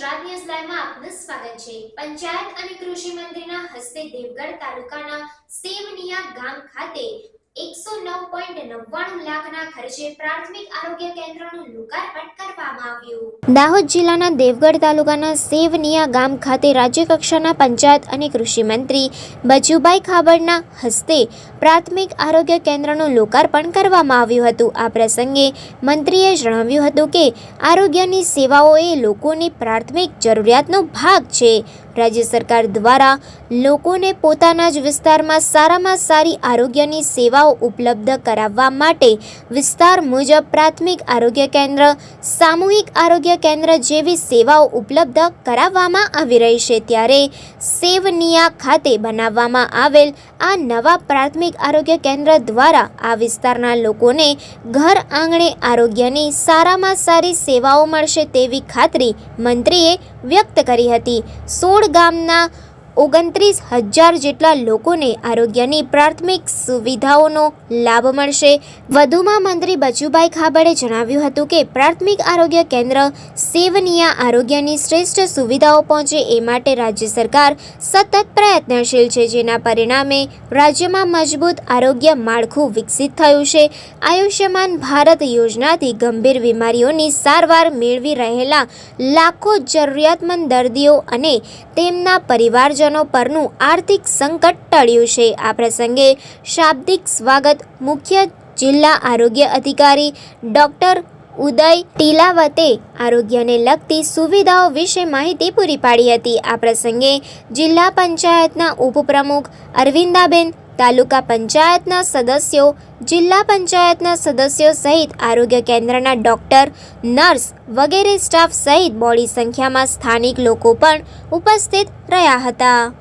Gujarat news લાઈવમાં આપનું સ્વાગત છે. પંચાયત અને કૃષિ મંત્રીના હસ્તે દેવગઢ તાલુકાના સેવનિયા ગામ ખાતે 109.99 લાખના ખર્ચે પ્રાથમિક આરોગ્ય કેન્દ્રનું લોકાર્પણ દાહોદ જિલ્લાના દેવગઢ તાલુકાના સેવનિયા ગામ ખાતે રાજ્ય કક્ષાના પંચાયત અને કૃષિ મંત્રી બચુભાઈ ખાબડના હસ્તે પ્રાથમિક આરોગ્ય કેન્દ્રનું લોકાર્પણ કરવામાં આવ્યું હતું. આ પ્રસંગે મંત્રીએ જણાવ્યું હતું કે, આરોગ્યની સેવાઓ એ લોકોની પ્રાથમિક જરૂરિયાતનો ભાગ છે. રાજ્ય સરકાર દ્વારા લોકોને પોતાના જ વિસ્તારમાં સારામાં સારી આરોગ્યની સેવાઓ ઉપલબ્ધ કરાવવા માટે વિસ્તાર મુજબ પ્રાથમિક આરોગ્ય કેન્દ્ર, સામૂહિક આરોગ્ય કેન્દ્ર જેવી સેવાઓ ઉપલબ્ધ કરાવવામાં આવી રહી છે. ત્યારે સેવનિયા ખાતે બનાવવામાં આવેલ આ નવા પ્રાથમિક આરોગ્ય કેન્દ્ર દ્વારા આ વિસ્તારના લોકોને ઘર આંગણે આરોગ્યની સારામાં સારી સેવાઓ મળશે તેવી ખાતરી મંત્રીએ વ્યક્ત કરી હતી. સોળ ગામના ઓગણત્રીસ હજાર જેટલા લોકોને આરોગ્યની પ્રાથમિક સુવિધાઓનો લાભ મળશે. વધુમાં મંત્રી બચુભાઈ ખાબડે જણાવ્યું હતું કે પ્રાથમિક આરોગ્ય કેન્દ્ર સેવનિયા આરોગ્યની શ્રેષ્ઠ સુવિધાઓ પહોંચે એ માટે રાજ્ય સરકાર સતત પ્રયત્નશીલ છે, જેના પરિણામે રાજ્યમાં મજબૂત આરોગ્ય માળખું વિકસિત થયું છે. આયુષ્યમાન ભારત યોજનાથી ગંભીર બીમારીઓની સારવાર મેળવી રહેલા લાખો જરૂરિયાતમંદ દર્દીઓ અને તેમના પરિવારજનો પરનું આર્થિક સંકટ ટળ્યું છે. આ પ્રસંગે શાબ્દિક સ્વાગત મુખ્ય જિલ્લા આરોગ્ય અધિકારી ડોક્ટર ઉદય ટીલાવતે આરોગ્યને લગતી સુવિધાઓ વિશે માહિતી પૂરી પાડી હતી. આ પ્રસંગે જિલ્લા પંચાયતના ઉપપ્રમુખ અરવિંદાબેન તાલુકા પંચાયતના સદસ્યો, જિલ્લા પંચાયતના સદસ્યો સહિત આરોગ્ય કેન્દ્રના ડોક્ટર, નર્સ વગેરે સ્ટાફ સહિત બોડી સંખ્યામાં સ્થાનિક લોકો પણ ઉપસ્થિત રહ્યા હતા.